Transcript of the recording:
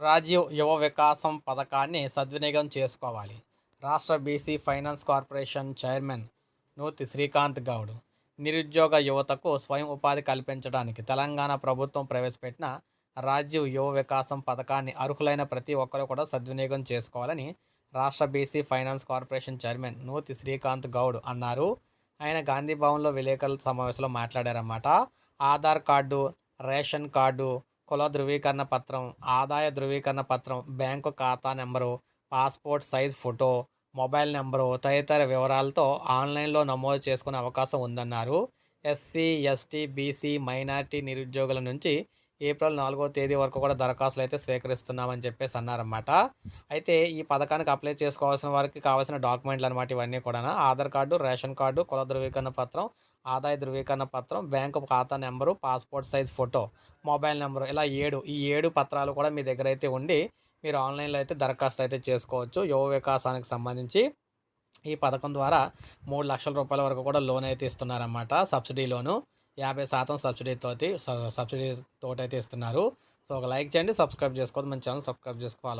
రాజీవ్ యువ వికాసం పథకాన్ని సద్వినియోగం చేసుకోవాలి. రాష్ట్ర BC finance corporation chairman Nuthi Srikanth Goud నిరుద్యోగ యువతకు స్వయం ఉపాధి కల్పించడానికి తెలంగాణ ప్రభుత్వం ప్రవేశపెట్టిన రాజీవ్ యువ వికాసం పథకాన్ని అర్హులైన ప్రతి ఒక్కరూ కూడా సద్వినియోగం చేసుకోవాలని రాష్ట్ర BC finance corporation chairman Nuthi Srikanth Goud అన్నారు. ఆయన గాంధీ భవన్లో విలేకరుల సమావేశంలో మాట్లాడారన్నమాట. ఆధార్ కార్డు రేషన్ కార్డు కుల ధృవీకరణ పత్రం ఆదాయ ధృవీకరణ పత్రం బ్యాంకు ఖాతా number passport size photo mobile number తదితర వివరాలతో ఆన్లైన్లో నమోదు చేసుకునే అవకాశం ఉందన్నారు. ఎస్సీ ఎస్టీ బీసీ మైనార్టీ నిరుద్యోగుల నుంచి ఏప్రిల్ నాలుగో తేదీ వరకు కూడా దరఖాస్తులు అయితే స్వీకరిస్తున్నామని చెప్పేసి అన్నారన్నమాట. అయితే ఈ పథకానికి అప్లై చేసుకోవాల్సిన వారికి కావాల్సిన డాక్యుమెంట్లు అనమాట ఇవన్నీ కూడా ఆధార్ కార్డు రేషన్ కార్డు కుల ధృవీకరణ పత్రం ఆదాయ ధృవీకరణ పత్రం బ్యాంకు ఖాతా number passport size photo mobile number ఇలా ఏడు ఈ ఏడు పత్రాలు కూడా మీ దగ్గర అయితే ఉండి మీరు ఆన్లైన్లో అయితే దరఖాస్తు అయితే చేసుకోవచ్చు. యువ వికాసానికి సంబంధించి ఈ పథకం ద్వారా మూడు లక్షల రూపాయల వరకు కూడా లోన్ అయితే ఇస్తున్నారన్నమాట సబ్సిడీ లోను. యాభై శాతం సబ్సిడీతో సబ్సిడీ తోటి అయితే ఇస్తున్నారు. సో ఒక లైక్ చేయండి సబ్స్క్రైబ్ చేసుకోవద్దు. మన ఛానల్ సబ్స్క్రైబ్ చేసుకోవాలి.